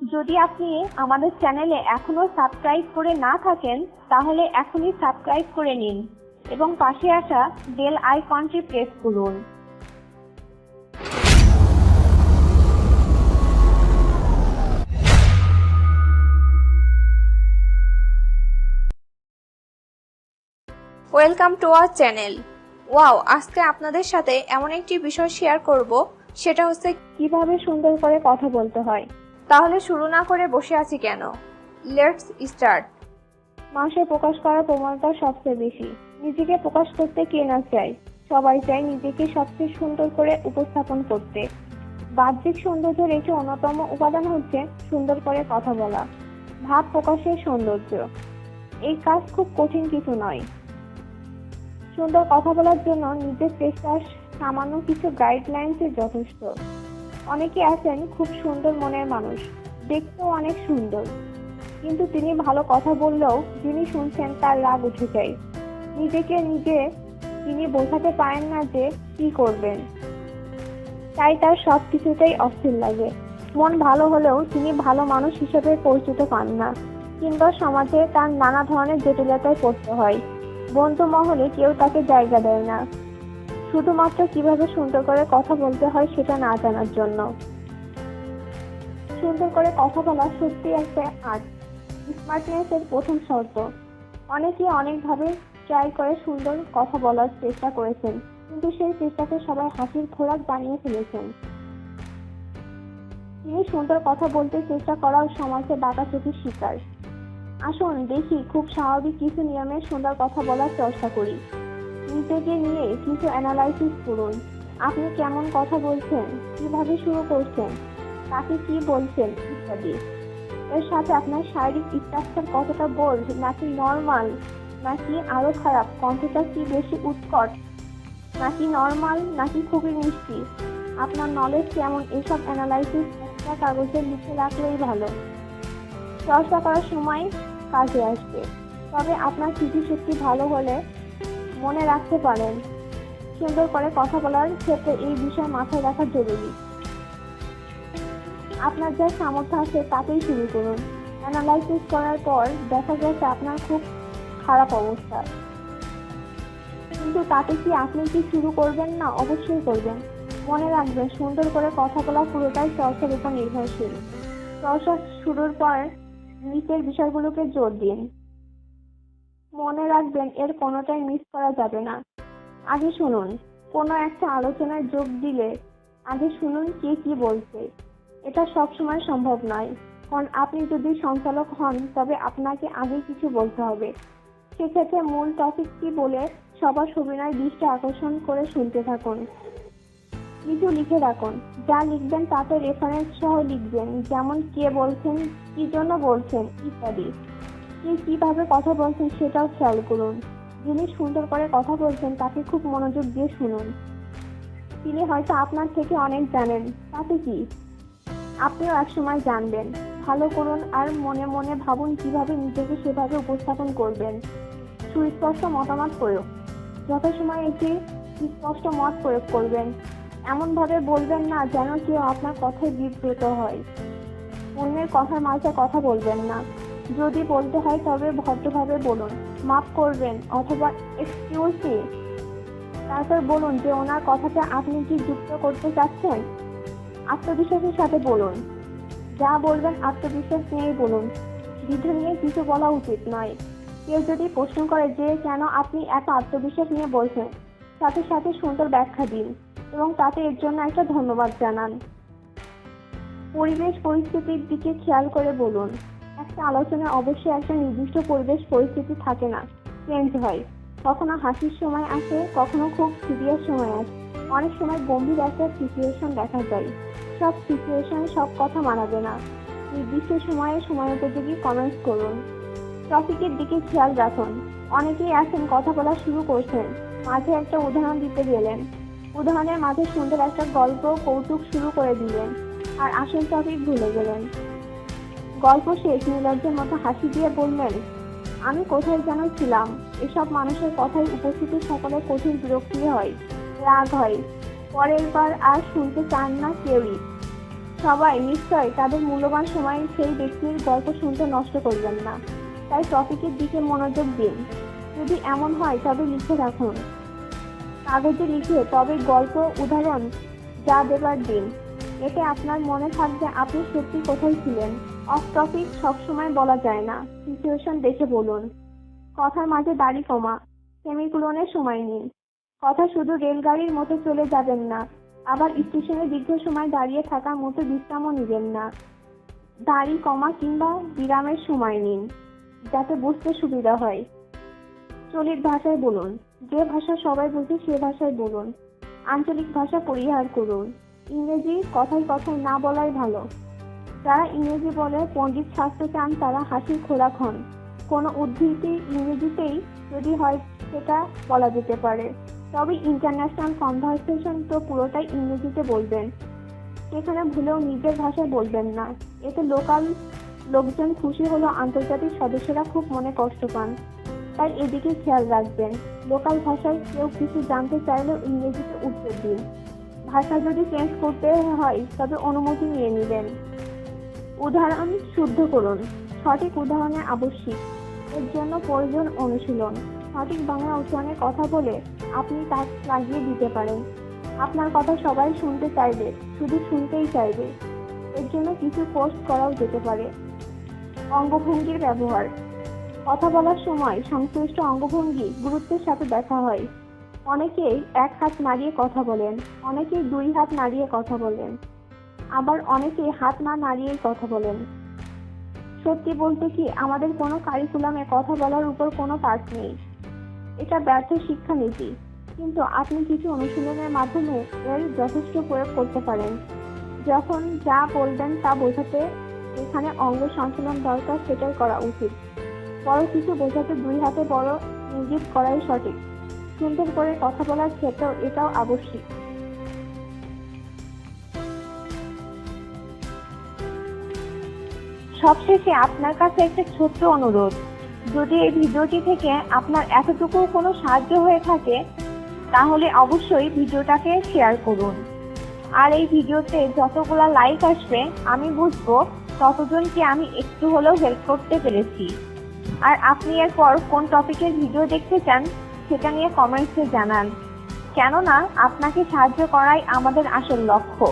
যদি আপনি আমাদের চ্যানেলে এখনও সাবস্ক্রাইব করে না থাকেন তাহলে এখনই সাবস্ক্রাইব করে নিন এবং পাশে আসা বেল আইকনটি প্রেস করুন। Welcome to our channel. Wow আজকে আপনাদের সাথে এমন একটি বিষয় শেয়ার করব সেটা হচ্ছে কীভাবে সুন্দর করে কথা বলতে হয়। তাহলে শুরু না করে বসে আছি কেন? লেটস স্টার্ট মানুষের প্রকাশ করার প্রবণতা সবচেয়ে বেশি। নিজেকে প্রকাশ করতে কে না চায়? সবাই চায় নিজেকে সবচেয়ে সুন্দর করে উপস্থাপন করতে। বাহ্যিক সৌন্দর্যের একটি অন্যতম উপাদান হচ্ছে সুন্দর করে কথা বলা। ভাব প্রকাশের সৌন্দর্য। এই কাজ খুব কঠিন কিছু নয়। সুন্দর কথা বলার জন্য নিজের চেষ্টার সামান্য কিছু গাইডলাইন্সের যথেষ্ট। অনেকে আছেন খুব সুন্দর মনের মানুষ। দেখতেও অনেক সুন্দর। কিন্তু তিনি ভালো কথা বললেও যিনি শুনছেন তার রাগ উঠে যায়। নিজেকে নিজে তিনি বোঝাতে পারেন না যে কি করবেন। তাই তার সব কিছুতেই অস্থির লাগে। মন ভালো হলেও তিনি ভালো মানুষ হিসেবে পরিচিত পান না। কিংবা সমাজে তার নানা ধরনের জটিলতায় পড়তে হয়। বন্ধু মহলে কেউ তাকে জায়গা দেয় না। শুধুমাত্র কীভাবে সুন্দর করে কথা বলতে হয় সেটা না জানার জন্য। সুন্দর করে কথা বলা সত্যি একটা আর্ট। স্মার্টনেস এর প্রথম শর্ত। অনেকে অনেকভাবে ট্রাই করে সুন্দর কথা বলার চেষ্টা করেছেন, কিন্তু সেই চেষ্টাকে সবাই হাসির খোরাক বানিয়ে ফেলেছেন। তিনি সুন্দর কথা বলতে চেষ্টা করাও সমাজে ডাকাচুকির শিকার। আসুন দেখি খুব স্বাভাবিক কিছু নিয়মে সুন্দর কথা বলার চর্চা করি। নিজেকে নিয়ে কিছু অ্যানালাইসিস করুন। আপনি কেমন কথা বলছেন? কীভাবে শুরু করছেন? কাকে কি বলছেন? ইত্যাদি। এর সাথে আপনার শারীরিক স্ট্রাকচার কতটা বোল্ড নাকি নর্মাল নাকি আরও খারাপ? কণ্ঠটা কি বেশি উৎকট? নাকি নর্মাল নাকি খুবই মিষ্টি? আপনার নলেজ কেমন? এসব অ্যানালাইসিস একটা কাগজে লিখে রাখলেই ভালো। চর্চা করার সময় কাজে আসবে। তবে আপনার স্মৃতিশক্তি ভালো হলে মনে রাখতে পারেন। সুন্দর করে কথা বলার ক্ষেত্রে এই বিষয় মাথায় রাখা জরুরি। আপনার যা সামর্থ্য আছে তাতেই শুরু করুন। অ্যানালাইসিস করার পর দেখা গেছে আপনার খুব খারাপ অবস্থা। কিন্তু তাতে কি আপনি কি শুরু করবেন না অবশ্যই করবেন। মনে রাখবেন, সুন্দর করে কথা বলা পুরোটাই চর্চার উপর নির্ভরশীল। চর্চা শুরুর পর নিচের বিষয়গুলোকে জোর দিন। মনে রাখবেন, এর কোনোটাই মিস করা যাবে না। আগে শুনুন, কোনো একটা আলোচনায় যোগ দিলে, আগে শুনুন কে কি বলছে। এটা সবসময় সম্ভব নয়। কারণ আপনি যদি সঞ্চালক হন, তবে আপনাকে আগে কিছু বলতে হবে। সেক্ষেত্রে মূল টপিক কি বলে সবার সুবিনায় দৃষ্টি আকর্ষণ করে শুনতে থাকুন। কিছু লিখে রাখুন। যা লিখবেন তাতে রেফারেন্স সহ লিখবেন, যেমন কে বলছেন, কি জন্য বলছেন, ইত্যাদি। কে কীভাবে কথা বলছেন সেটাও খেয়াল করুন। যিনি সুন্দর করে কথা বলছেন, তাকে খুব মনোযোগ দিয়ে শুনুন। তিনি হয়তো আপনার থেকে অনেক জানেন, তাতে কি? আপনিও একসময় জানবেন। ভালো করুন আর মনে মনে ভাবুন কীভাবে নিজেকে সেভাবে উপস্থাপন করবেন। সুস্পষ্ট মতামত প্রয়োগ। যথাসময় একটি স্পষ্ট মত প্রয়োগ করবেন। এমনভাবে বলবেন না যেন কেউ আপনার কথায় বিব্রত হয়। অন্যের কথার মাঝে কথা বলবেন না। যদি বলতে হয় তবে ভদ্রভাবে বলুন। মাফ করবেন অথবা এক্সকিউজ মি তারপর বলুন যে ওনার কথাটা আপনি কি যুক্ত করতে চাচ্ছেন? আত্মবিশ্বাসের সাথে বলুন। যা বলবেন আত্মবিশ্বাস নিয়েই বলুন। বিধি নিয়ে কিছু বলা উচিত নয়। কেউ যদি প্রশ্ন করে যে কেন আপনি এত আত্মবিশ্বাস নিয়ে বলছেন সাথে সাথে সুন্দর ব্যাখ্যা দিন এবং তাতে এর জন্য একটা ধন্যবাদ জানান। পরিবেশ পরিস্থিতির দিকে খেয়াল করে বলুন। একটা আলোচনায় অবশ্যই একটা নির্দিষ্ট পরিবেশ পরিস্থিতি থাকে না চেঞ্জ হয়। কখনো হাসির সময় আসে, কখনো খুব সিরিয়াস সময় আসে। অনেক সময় গম্ভীর একটা সিচুয়েশন দেখা যায়। সব সিচুয়েশনে সব কথা মানাবে না। নির্দিষ্ট সময়ে সময় উপযোগী কমেন্টস করুন। টপিকের দিকে খেয়াল রাখুন। অনেকেই আছেন কথা বলা শুরু করছেন। মাঝে একটা উদাহরণ দিতে গেলেন। উদাহরণের মাঝে সুন্দর একটা গল্প, কৌতুক শুরু করে দিলেন। আর আসল টপিক ভুলে গেলেন। গল্প শেষ নির্লজ্জের মতো হাসি দিয়ে বললেন, আমি কোথায় যেন ছিলাম। এসব মানুষের কথায় উপস্থিতি সকলে কঠিন বিরক্তি হয়, রাগ হয়। পরের বার আর শুনতে চান না কেউই। সবাই নিশ্চয় তাদের মূল্যবান সময় সেই ব্যক্তির গল্প শুনতে নষ্ট করবেন না। তাই টপিকের দিকে মনোযোগ দিন। যদি এমন হয় তবে লিখে রাখুন। কাগজে লিখে তবে গল্প উদাহরণ যা দেবার দিন। এতে আপনার মনে থাকবে আপনি সত্যি কোথায় ছিলেন। অফ টপিক সবসময় বলা যায় না। সিচুয়েশন দেখে বলুন। কথার মাঝে দাড়ি কমা। সেমিকুলনের সময় নিন। কথা শুধু রেলগাড়ির মতো চলে যাবেন না। আবার স্টেশনে দীর্ঘ সময় দাঁড়িয়ে থাকার মতো বিশ্রামও নেবেন না। দাড়ি কমা কিংবা বিরামের সময় নিন, যাতে বুঝতে সুবিধা হয়। চলিত ভাষায় বলুন। যে ভাষা সবাই বুঝে সে ভাষায় বলুন। আঞ্চলিক ভাষা পরিহার করুন। ইংরেজি কথায় কথায় না বলাই ভালো। যারা ইংরেজি বলে পণ্ডিত শাস্ত্র চান, তারা হাসির খোরাক হন। কোনো উদ্ধৃতি ইংরেজিতেই যদি হয়, সেটা বলা যেতে পারে। তবে ইন্টারন্যাশনাল কনভারসেশন তো পুরোটাই ইংরেজিতে বলবেন। সেখানে ভুলেও নিজের ভাষায় বলবেন না। এতে লোকাল লোকজন খুশি হলেও আন্তর্জাতিক সদস্যরা খুব মনে কষ্ট পান। তাই এদিকে খেয়াল রাখবেন, লোকাল ভাষায় কেউ কিছু জানতে চাইলেও ইংরেজিতে উত্তর দিন। ভাষা যদি চেঞ্জ করতে হয়, তবে অনুমতি নিয়ে নেবেন। উদাহরণ শুদ্ধ করুন। সঠিক উদাহরণে আবশ্যিক। এর জন্য প্রয়োজন অনুশীলন। সঠিক বাংলা উচ্চারণে কথা বলে আপনি তা লাগিয়ে দিতে পারেন। আপনার কথা সবাই শুনতে চাইবে, শুধু শুনতেই চাইবে। এর জন্য কিছু পোস্ট করাও যেতে পারে। অঙ্গভঙ্গির ব্যবহার। কথা বলার সময় সংশ্লিষ্ট অঙ্গভঙ্গি গুরুত্বের সাথে দেখা হয়। অনেকেই এক হাত নাড়িয়ে কথা বলেন, অনেকেই দুই হাত নাড়িয়ে কথা বলেন। আবার অনেকে হাত না নাড়িয়েই কথা বলেন। সত্যি বলতে কি, আমাদের কোনো কারিকুলামে কথা বলার উপর কোনো পাঠ নেই। এটা ব্যর্থ শিক্ষানীতি। কিন্তু আপনি কিছু অনুশীলনের মাধ্যমে এর যথেষ্ট প্রয়োগ করতে পারেন। যখন যা বলবেন তা বোঝাতে এখানে অঙ্গ সঞ্চালন দরকার সেটাই করা উচিত। বড় কিছু বোঝাতে দুই হাতে বড় ইঙ্গিত করাই সঠিক। সুন্দর করে কথা বলার ক্ষেত্রেও এটাও আবশ্যিক। সবশেষে আপনার কাছে একটা ছোট্ট অনুরোধ। যদি এই ভিডিওটি থেকে আপনার এতটুকু কোনো সাহায্য হয়ে থাকে, তাহলে অবশ্যই ভিডিওটাকে শেয়ার করুন। আর এই ভিডিওতে যতগুলো লাইক আসবে, আমি বুঝব ততজনকে আমি একটু হলেও হেল্প করতে পেরেছি। আর আপনি এরপর কোন টপিকের ভিডিও দেখতে চান, সেটা নিয়ে কমেন্টসে জানান। কেননা, আপনাকে সাহায্য করাই আমাদের আসল লক্ষ্য।